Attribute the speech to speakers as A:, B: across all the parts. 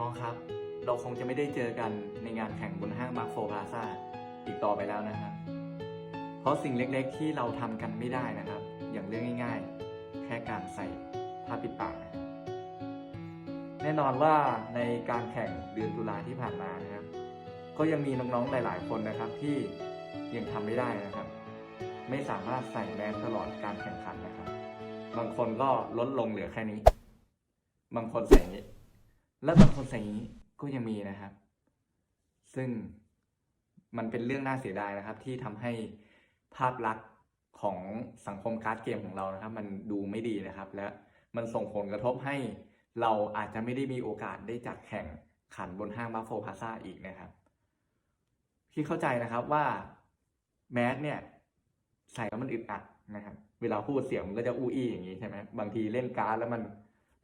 A: น้องครับ เราคงจะไม่ได้เจอกันในงานแข่งบนห้างมาร์คโฟพลาซ่าอีกต่อไปแล้วนะครับ เพราะสิ่งเล็กๆ ที่เราทำกันไม่ได้นะครับ อย่างเรื่องง่าย ๆ แค่การใส่ผ้าปิดปากแน่นอนว่าในการแข่งเดือนตุลาที่ผ่านมานะครับ ก็ยังมีน้องๆหลาย ๆ คนนะครับที่ยังทำไม่ได้นะครับ ไม่สามารถใส่แมสตลอดการแข่งขันนะครับ บางคนก็ลดลงเหลือแค่นี้ บางคนใส่นี้ และบางคนใส่อย่างนี้ก็ยังมีนะครับ ซึ่งมันเป็นเรื่องน่าเสียดายนะครับ ที่ทำให้ภาพลักษณ์ของสังคมการ์ดเกมของเรานะครับ มันดูไม่ดีนะครับ และมันส่งผลกระทบให้เราอาจจะไม่ได้มีโอกาสได้จัดแข่งขันบนห้างบัฟโฟพาซาอีกนะครับพี่เข้าใจนะครับว่าแมสเนี่ยใส่แล้วมันอึดอัดนะครับ เวลาพูดเสียงมันก็จะอู้อี้อย่างนี้ใช่ไหมบางทีเล่นการ์ดแล้วมัน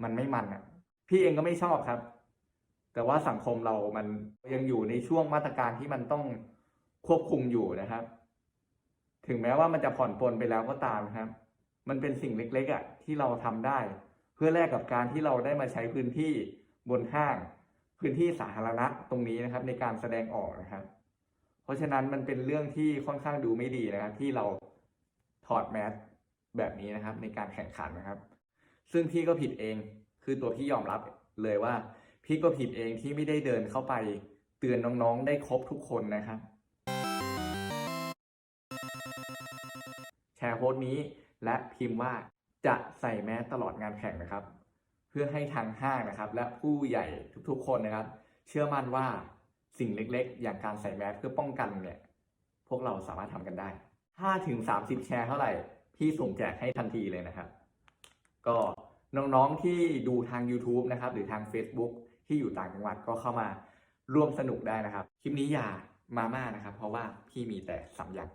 A: มันไม่มันอะ พี่เองก็ไม่ชอบครับ แต่ว่าสังคมเรามันยังอยู่ในช่วงมาตรการที่มันต้องควบคุมอยู่นะครับ ถึงแม้ว่ามันจะผ่อนปลนไปแล้วก็ตามครับ มันเป็นสิ่งเล็กๆอะที่เราทำได้ เพื่อแลกกับการที่เราได้มาใช้พื้นที่บนห้าง พื้นที่สาธารณะตรงนี้นะครับ ในการแสดงออกนะครับ เพราะฉะนั้นมันเป็นเรื่องที่ค่อนข้างดูไม่ดีนะครับ ที่เราถอดแมสแบบนี้นะครับ ในการแข่งขันนะครับ ซึ่งพี่ก็ผิดเอง คือตัวพี่ยอมรับเลยว่า พี่ก็ผิดเองที่ไม่ได้เดินเข้าไป เตือนน้องๆ ได้ครบทุกคนนะครับ แชร์โพสต์นี้และพิมพ์ว่าจะใส่แมสตลอดงานแข่งนะครับ เพื่อให้ทางห้างนะครับ และผู้ใหญ่ทุกๆ คนนะครับ เชื่อมั่นว่าสิ่งเล็กๆ อย่างการใส่แมสเพื่อป้องกันเนี่ยพวกเราสามารถทำกันได้ถ้าถึง30 แชร์เท่าไหร่ พี่ส่งแจกให้ทันทีเลยนะครับ ก็ น้องๆที่ดูทาง YouTube นะครับหรือทาง Facebook ที่อยู่ต่างจังหวัดก็เข้ามาร่วมสนุกได้นะครับ คลิปนี้อย่ามาม่านะครับ เพราะว่าพี่มีแต่สำยัก